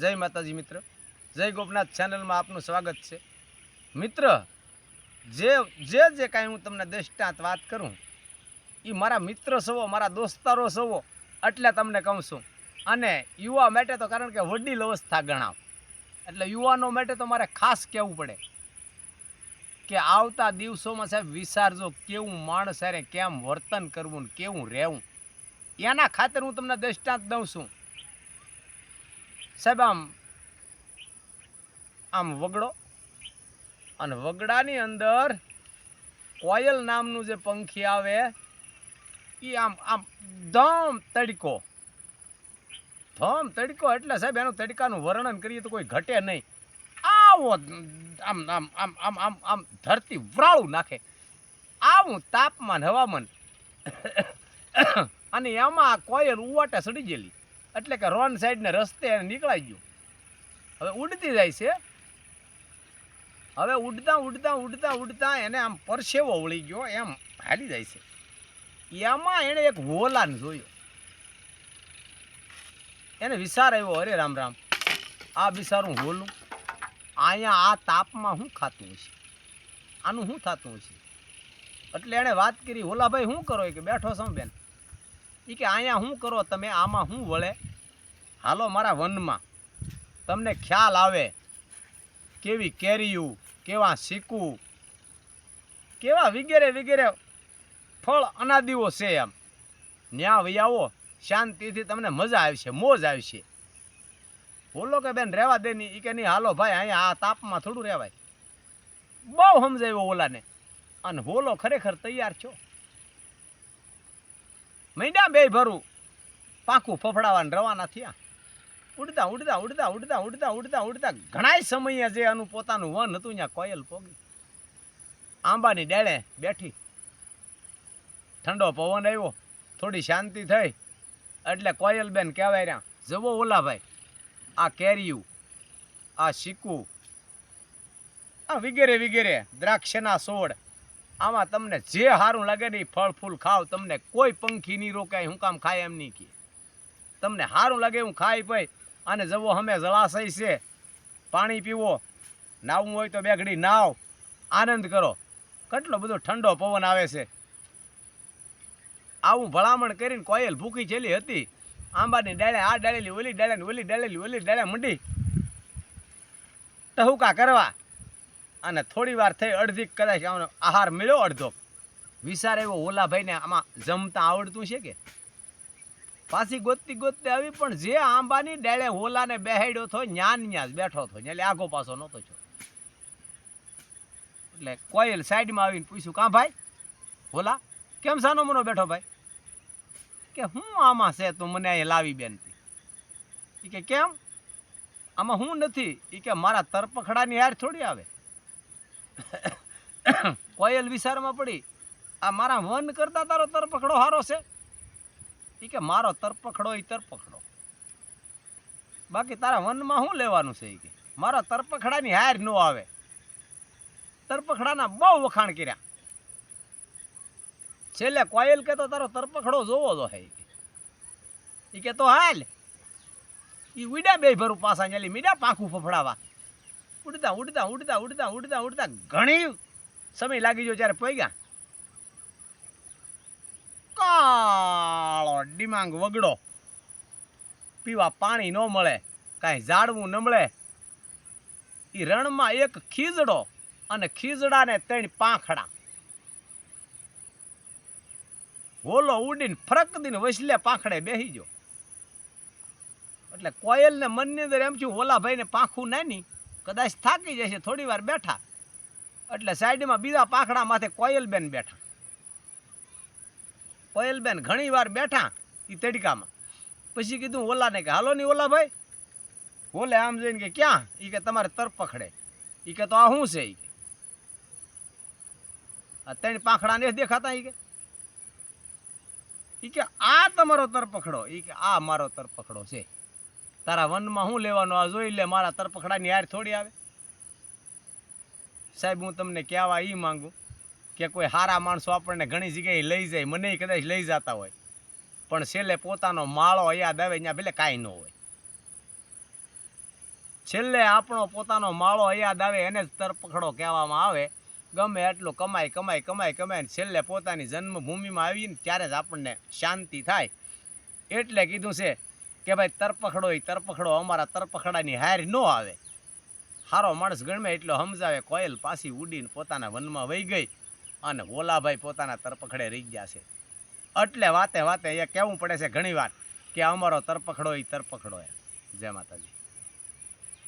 જય માતાજી મિત્ર. જય ગોપનાથ ચેનલમાં આપનું સ્વાગત છે. મિત્ર, જે જે જે કાંઈ હું તમને દૃષ્ટાંત વાત કરું એ મારા મિત્ર સવો, મારા દોસ્તારો સવો, એટલે તમને કહું છું. અને યુવા માટે તો કારણ કે વડીલ અવસ્થા ગણાવ. એટલે યુવાનો માટે તો મારે ખાસ કહેવું પડે કે આવતા દિવસોમાં સાહેબ વિચારજો કેવું માણસ હારે કેમ વર્તન કરવું ને કેવું રહેવું. એના ખાતર હું તમને દૃષ્ટાંત દઉં છું. સાહેબ, આમ આમ વગડો. અને વગડાની અંદર કોયલ નામનું જે પંખી આવે એ આમ આમ ધમ તડકો. ધમ તડકો એટલે સાહેબ, એનું તડકાનું વર્ણન કરીએ તો કોઈ ઘટે નહીં. આવો આમ આમ આમ આમ આમ આમ ધરતી વરાળું નાખે. આવું તાપમાન, હવામાન. અને એમાં કોયલ ઉવાટે સડી ગયેલી. એટલે કે રોન સાઈડને રસ્તે એને નીકળાઈ ગયું. હવે ઉડતી જાય છે. હવે ઉડતા ઉડતા ઉડતા ઉડતા એને આમ પરસેવો વળી ગયો, એમ હાલી જાય છે. એમાં એણે એક વોલાને જોયો. એને વિચાર આવ્યો, અરે રામ રામ, આ બિચારું હોલું અહીંયા આ તાપમાં શું ખાતું હશે? આનું શું થતું હશે? એટલે એણે વાત કરી, ઓલાભાઈ, શું કરો? કે બેઠો છો, બેન. એ કે અહીંયા શું કરો? તમે આમાં શું વળે? હાલો મારા વનમાં. તમને ખ્યાલ આવે કેવી કેરીયું, કેવા શીકું કેવા વગેરે વગેરે ફળ અનાદિઓ છે એમ. ન્યા વૈયાવો શાંતિથી તમને મજા આવશે, મોજ આવશે. બોલો કે બેન રહેવા દે નહીં એ કે નહીં હાલો ભાઈ અહીંયા આ તાપમાં થોડું રહેવાય બહુ સમજાવ્યો ઓલાને. અને બોલો ખરેખર તૈયાર છો? મહિના બે ભરું. પાકું ફફડાવાને રવાના થયા. ઉડતા ઉડતા ઉડતા ઉડતા ઉડતા ઉડતા ઉડતા. ઘણાય સમયે જે આનું પોતાનું વન હતું, ત્યાં કોયલ પોગી. આંબાની ડાળે બેઠી. ઠંડો પવન આવ્યો. થોડી શાંતિ થઈ. એટલે કોયલબેન કહેવાય રહ્યા, જવો ઓલાભાઈ. આ કેરીયું, આ શીકું, આ વગેરે વગેરે દ્રાક્ષના છોડ. આમાં તમને જે સારું લાગે ને એ ફળ ફૂલ ખાવ, તમને કોઈ પંખી નહીં રોકાય, હું કામ ખાય એમ નહીં કે. તમને સારું લાગે હું ખાઈ પઈ અને જવો અમે જળાશય છે. પાણી પીવો, નાવું હોય તો બે ઘડી નાવ, આનંદ કરો. કેટલો બધો ઠંડો પવન આવે છે. આવું ભલામણ કરીને કોયલ ભૂખી છેલી હતી. આંબાની ડાળે આ ડાળેલી, ઓલી ડાળે ઓલી ડાળેલી, ઓલી ડાળે મંડી. ટહુકા કરવા? અને થોડી વાર થઈ અડધી કદાચ આનો આહાર મળ્યો અડધો. વિચાર એવો, ઓલાભાઈને આમાં જમતા આવડતું છે કે? પાછી ગોતતી ગોતતી આવી, પણ જે આંબાની ડાળે હોલાને બેહાડ્યો થો ન્યાન ન્યા જ બેઠો થો એટલે આગો પાછો નહોતો છો એટલે કોયલ સાઈડમાં આવીને પૂછ્યું, કાં ભાઈ? હોલા? કેમ સાનો મનો બેઠો ભાઈ? કે, હું આમાં છે તું મને અહીં લાવી બેનતી કે, કેમ? આમાં હું નથી. એ કે, મારા તરપખડાની હાર થોડી આવે. કોયલ વિચારમાં પડી. આ મારા વન કરતા તારો તરપકડો હારો છે. એ કે મારો તરપકડો એ તરપખડો બાકી તારા વનમાં શું લેવાનું છે એ કે? મારા તરપખડાની હાર ન આવે. તરપખડાના બહુ વખાણ કર્યા. છેલ્લે કોયલ કે તારો તરપખડો જોવો તો હે એ કે. તો હાલ. એ ઉડ્યા બે ભરું પાસા ચાલી મીડા પાંખું ફફડાવા. ઉડતા ઉડતા ઉડતા ઉડતા ઉડતા ઉડતા ઘણી સમય લાગી ગયો ત્યારે પગ્યા કાળો ડિમાંગ વગડો. પીવા પાણી ન મળે, કાંઈ ઝાડવું ન મળે. એ રણમાં એક ખીજડો અને ખીજડાને ત્રણ પાંખડા. હોલો ઉડીને ફરક દીને વસલે પાંખડે બેસી ગયો. એટલે કોયલને મનની અંદર એમ થયું, ઓલા ભાઈને પાંખું નાની. કદાચ થાકી જશે, થોડી વાર બેઠા. એટલે સાઈડમાં બીજા પાખડા માથે કોયલબેન બેઠા. કોયલબેન ઘણી વાર બેઠા એ તડકામાં. પછી કીધું ઓલાને કે, હાલો નહીં ઓલા ભાઈ. ઓલે આમ જઈને કે, ક્યાં? એ કે, તમારે તર પકડે એ કે, તો આ શું છે? એ કે. આ ત્રણ પાંખડા ને દેખાતા એ કે. ઈ કે, આ તમારો તરપખડો એ કે, આ મારો તરપખડો છે. તારા વનમાં શું લેવાનું? આ જોઈ લે, મારા તરપખડાની હાર થોડી આવે. સાહેબ, હું તમને કહેવા એ માગું કે કોઈ સારા માણસો આપણને ઘણી જગ્યાએ લઈ જાય, મને કદાચ લઈ જતા હોય. પણ છેલ્લે પોતાનો માળો યાદ આવે ત્યાં ભલે કાંઈ ન હોય. છેલ્લે આપણો પોતાનો માળો યાદ આવે એને જ તરપખડો કહેવામાં આવે. ગમે એટલું કમાઈ કમાય કમાય કમાય છેલ્લે પોતાની જન્મભૂમિમાં આવીને ત્યારે જ આપણને શાંતિ થાય. એટલે કીધું છે કે ભાઈ, તરપખડો ઈ તરપખડો અમારા તરપખડાની હાર ન આવે. હારો માણસ ગણમે એટલો સમજાવે, કોયલ પાછી ઉડીને પોતાના વનમાં વહી ગઈ અને ભોલાભાઈ પોતાના તરપખડે રહી ગયા છે. એટલે વાતે વાતે એ કહેવું પડે છે ઘણી વાર કે અમારો તરપખડો એ તરપખડો એ જય માતાજી.